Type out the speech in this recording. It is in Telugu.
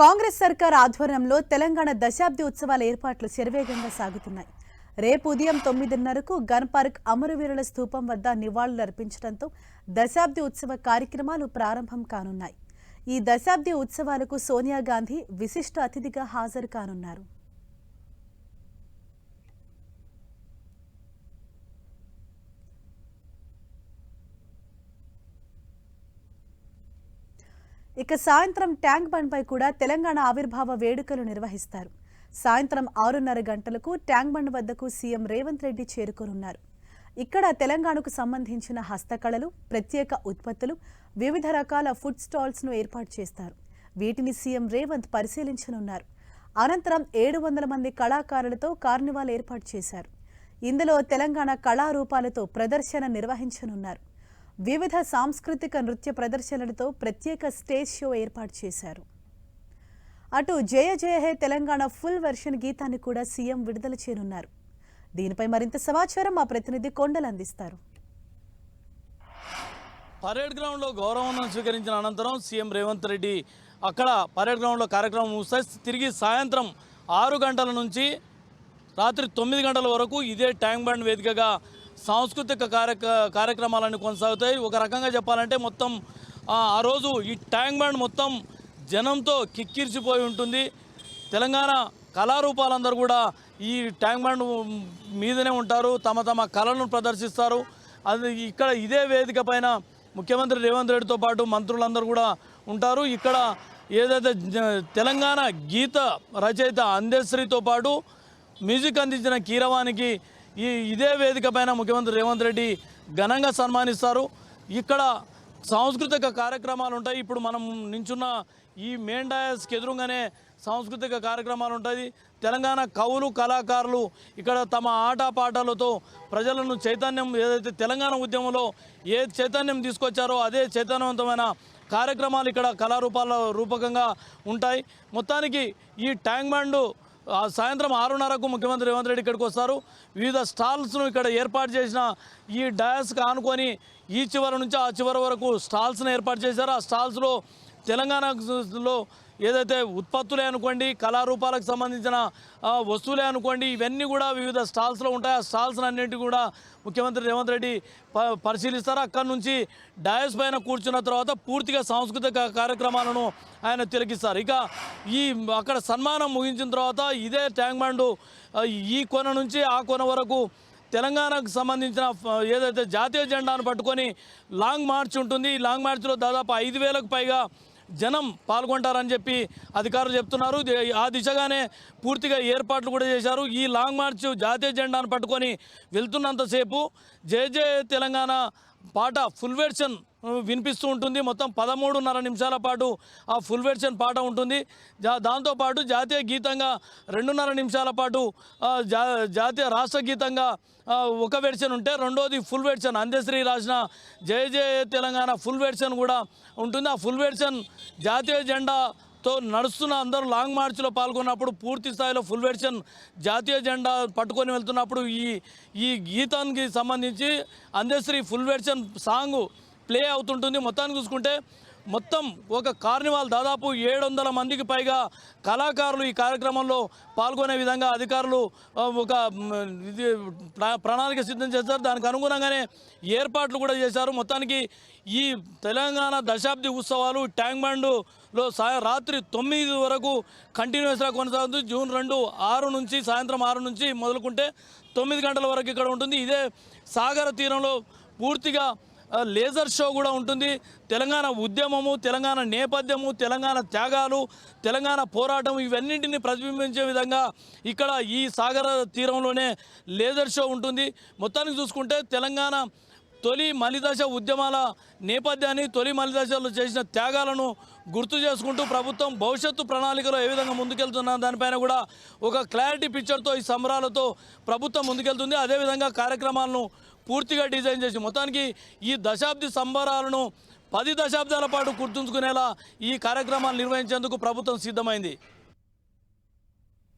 కాంగ్రెస్ సర్కార్ ఆధ్వర్యంలో తెలంగాణ దశాబ్ది ఉత్సవాల ఏర్పాట్లు శరవేగంగా సాగుతున్నాయి. రేపు ఉదయం తొమ్మిదిన్నరకు గన్ పార్క్ అమరవీరుల స్థూపం వద్ద నివాళులు అర్పించడంతో దశాబ్ది ఉత్సవ కార్యక్రమాలు ప్రారంభం కానున్నాయి. ఈ దశాబ్ది ఉత్సవాలకు సోనియా గాంధీ విశిష్ట అతిథిగా హాజరు కానున్నారు. ఇక సాయంత్రం ట్యాంక్ బండ్పై కూడా తెలంగాణ ఆవిర్భావ వేడుకలు నిర్వహిస్తారు. సాయంత్రం ఆరున్నర గంటలకు ట్యాంక్ బండ్ వద్దకు సీఎం రేవంత్ రెడ్డి చేరుకోనున్నారు. ఇక్కడ తెలంగాణకు సంబంధించిన హస్తకళలు ప్రత్యేక ఉత్పత్తులు వివిధ రకాల ఫుడ్ స్టాల్స్ను ఏర్పాటు చేస్తారు. వీటిని సీఎం రేవంత్ పరిశీలించనున్నారు. అనంతరం ఏడు వందల మంది కళాకారులతో కార్నివాల్ ఏర్పాటు చేశారు. ఇందులో తెలంగాణ కళారూపాలతో ప్రదర్శన నిర్వహించనున్నారు. వివిధ సాంస్కృతిక నృత్య ప్రదర్శనలతో ప్రత్యేక స్టేజ్ షో ఏర్పాటు చేశారు. అటు జయ జయ హే తెలంగాణ ఫుల్ వెర్షన్ గీతాన్ని కూడా సీఎం విడుదల చేయనున్నారు. దీనిపై మరింత సమాచారం మా ప్రతినిధి కొండలు అందిస్తారు. పరేడ్ గ్రౌండ్లో గౌరవం స్వీకరించిన అనంతరం సీఎం రేవంత్ రెడ్డి అక్కడ పరేడ్ గ్రౌండ్లో కార్యక్రమం ముగిస్తాయి తిరిగి సాయంత్రం ఆరు గంటల నుంచి రాత్రి తొమ్మిది గంటల వరకు ఇదే ట్యాంక్ బండ్ వేదికగా సాంస్కృతిక కార్యక కార్యక్రమాలన్నీ కొనసాగుతాయి. ఒక రకంగా చెప్పాలంటే మొత్తం ఆ రోజు ఈ ట్యాంక్ బండ్ మొత్తం జనంతో కిక్కిరిసిపోయి ఉంటుంది. తెలంగాణ కళారూపాలందరూ కూడా ఈ ట్యాంక్ బండ్ మీదనే ఉంటారు. తమ తమ కళలను ప్రదర్శిస్తారు. అది ఇక్కడ ఇదే వేదిక పైన ముఖ్యమంత్రి రేవంత్ రెడ్డితో పాటు మంత్రులందరూ కూడా ఉంటారు. ఇక్కడ ఏదైతే తెలంగాణ గీత రచయిత అందశ్రీతో పాటు మ్యూజిక్ అందించిన కీరవానికి ఈ ఇదే వేదిక పైన ముఖ్యమంత్రి రేవంత్ రెడ్డి ఘనంగా సన్మానిస్తారు. ఇక్కడ సాంస్కృతిక కార్యక్రమాలు ఉంటాయి. ఇప్పుడు మనం నించున్న ఈ మెయిన్ డయాస్కి ఎదురుగానే సాంస్కృతిక కార్యక్రమాలు ఉంటాయి. తెలంగాణ కవులు కళాకారులు ఇక్కడ తమ ఆటపాటలతో ప్రజలను చైతన్యం ఏదైతే తెలంగాణ ఉద్యమంలో ఏ చైతన్యం తీసుకొచ్చారో అదే చైతన్యవంతమైన కార్యక్రమాలు ఇక్కడ కళారూపాల రూపకంగా ఉంటాయి. మొత్తానికి ఈ ట్యాంక్ బండ్ సాయంత్రం ఆరున్నరకు ముఖ్యమంత్రి రేవంత్ రెడ్డి ఇక్కడికి వస్తారు. వివిధ స్టాల్స్ను ఇక్కడ ఏర్పాటు చేసిన ఈ డయాస్కి ఆనుకొని ఈ చివరి నుంచి ఆ చివరి వరకు స్టాల్స్ను ఏర్పాటు చేశారు. ఆ స్టాల్స్లో తెలంగాణలో ఏదైతే ఉత్పత్తులే అనుకోండి కళారూపాలకు సంబంధించిన వస్తువులే అనుకోండి ఇవన్నీ కూడా వివిధ స్టాల్స్లో ఉంటాయి. ఆ స్టాల్స్ అన్నింటి కూడా ముఖ్యమంత్రి రేవంత్ రెడ్డి ప- పరిశీలిస్తారు. అక్కడి నుంచి డయాస్ పైన కూర్చున్న తర్వాత పూర్తిగా సాంస్కృతిక కార్యక్రమాలను ఆయన తిలకిస్తారు. ఇక ఈ అక్కడ సన్మానం ముగించిన తర్వాత ఇదే ట్యాంక్ బండ్ ఈ కొన నుంచి ఆ కొన వరకు తెలంగాణకు సంబంధించిన ఏదైతే జాతీయ జెండాను పట్టుకొని లాంగ్ మార్చ్ ఉంటుంది. ఈ లాంగ్ మార్చ్లో దాదాపు ఐదు వేలకు పైగా జనం పాల్గొంటారని చెప్పి అధికారులు చెప్తున్నారు. ఆ దిశగానే పూర్తిగా ఏర్పాట్లు కూడా చేశారు. ఈ లాంగ్ మార్చ్ జాతీయ జెండాను పట్టుకొని వెళ్తున్నంతసేపు జయ జయ తెలంగాణ పాట ఫుల్ వెర్షన్ వినిపిస్తూ ఉంటుంది. మొత్తం పదమూడున్నర నిమిషాల పాటు ఆ ఫుల్ వెర్షన్ పాట ఉంటుంది. జా దాంతోపాటు జాతీయ గీతంగా రెండున్నర నిమిషాల పాటు జా జాతీయ రాష్ట్ర గీతంగా ఒక వెర్షన్ ఉంటే రెండోది ఫుల్ వెర్షన్. అందశ్రీ రాసిన జయ జయ తెలంగాణ ఫుల్ వెర్షన్ కూడా ఉంటుంది. ఆ ఫుల్ వెర్షన్ జాతీయ జెండా తో నడుస్తున్న అందరూ లాంగ్ మార్చ్లో పాల్గొన్నప్పుడు పూర్తి స్థాయిలో ఫుల్ వెర్షన్ జాతీయ జెండా పట్టుకొని వెళ్తున్నప్పుడు ఈ ఈ గీతానికి సంబంధించి Andesri full version song play అవుతుంటుంది. మొత్తాన్ని చూసుకుంటే మొత్తం ఒక కార్నివాల్ దాదాపు ఏడు వందల మందికి పైగా కళాకారులు ఈ కార్యక్రమంలో పాల్గొనే విధంగా అధికారులు ఒక ఇది ప్ర- ప్రణాళిక సిద్ధం చేశారు. దానికి అనుగుణంగానే ఏర్పాట్లు కూడా చేశారు. మొత్తానికి ఈ తెలంగాణ దశాబ్ది ఉత్సవాలు ట్యాంక్ బండ్లో సాయ రాత్రి తొమ్మిది వరకు కంటిన్యూస్గా కొనసాగుతుంది జూన్ రెండు ఆరు నుంచి సాయంత్రం ఆరు నుంచి మొదలుకుంటే తొమ్మిది గంటల వరకు ఇక్కడ ఉంటుంది. ఇదే సాగర తీరంలో పూర్తిగా లేజర్ షో కూడా ఉంటుంది. తెలంగాణ ఉద్యమము తెలంగాణ నేపథ్యము తెలంగాణ త్యాగాలు తెలంగాణ పోరాటం ఇవన్నింటిని ప్రతిబింబించే విధంగా ఇక్కడ ఈ సాగర తీరంలోనే లేజర్ షో ఉంటుంది. మొత్తానికి చూసుకుంటే తెలంగాణ తొలి మలిదశ ఉద్యమాల నేపథ్యాన్ని తొలి మలిదశలో చేసిన త్యాగాలను గుర్తు చేసుకుంటూ ప్రభుత్వం భవిష్యత్తు ప్రణాళికలో ఏ విధంగా ముందుకెళ్తున్న దానిపైన కూడా ఒక క్లారిటీ పిక్చర్తో ఈ సంబరాలతో ప్రభుత్వం ముందుకెళ్తుంది. అదేవిధంగా కార్యక్రమాలను పూర్తిగా డిజైన్ చేసి మొత్తానికి ఈ దశాబ్ది సంబరాలను పది దశాబ్దాల పాటు గుర్తుంచుకునేలా ఈ కార్యక్రమాలు నిర్వహించేందుకు ప్రభుత్వం సిద్ధమైంది.